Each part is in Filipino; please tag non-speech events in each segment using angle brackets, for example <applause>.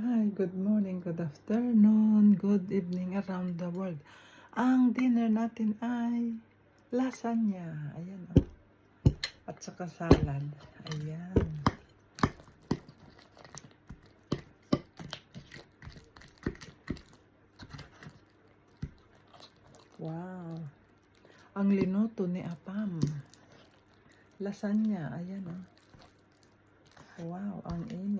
Hi, good morning, good afternoon, good evening around the world. Ang dinner natin ay lasagna. Ayan o. At saka salad. Ayan. Wow. Ang linuto ni Apam. Lasagna. Ayan o. Wow, ang init.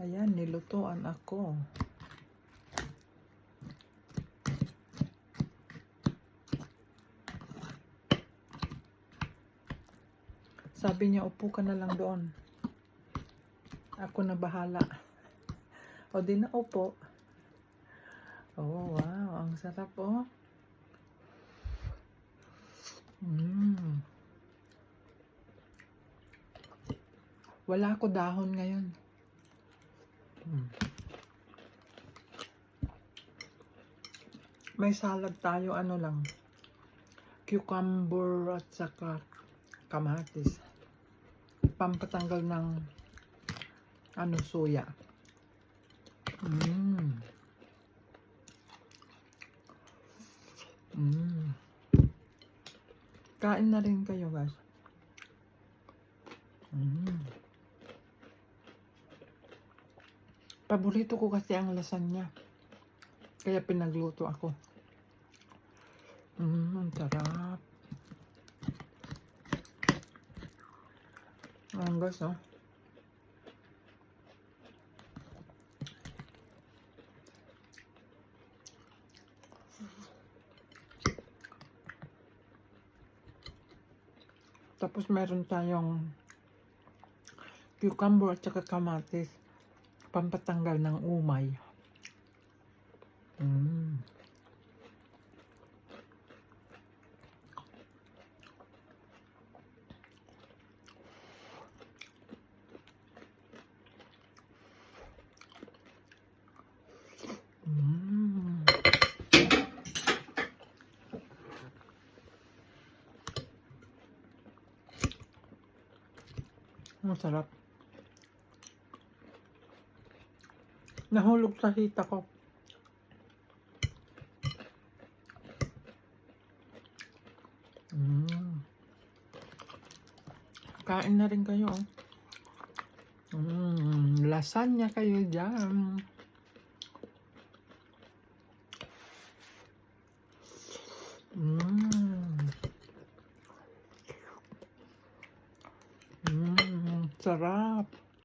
Ayan, nilutuan ako. Sabi niya, upo ka na lang doon. Ako na bahala. <laughs> O di na upo. Oh, wow. Ang sarap, oh. Mm. Wala ako dahon ngayon. May salad tayo, ano lang. Cucumber at saka kamatis. Pampatanggal ng ano, suya. Mm. Mm. Kain na rin kayo, guys. Mm. Paborito ko kasi ang lasagna. Kaya pinagluto ako. Mmm, sarap. Ang guys, oh. Tapos meron tayong cucumber at saka kamatis. Pampatanggal ng umay. Masarap. Nahulog sa hita ko. Mm. Kain na rin kayo. Mm, lasagna kayo dyan. Mm. Mm, sarap.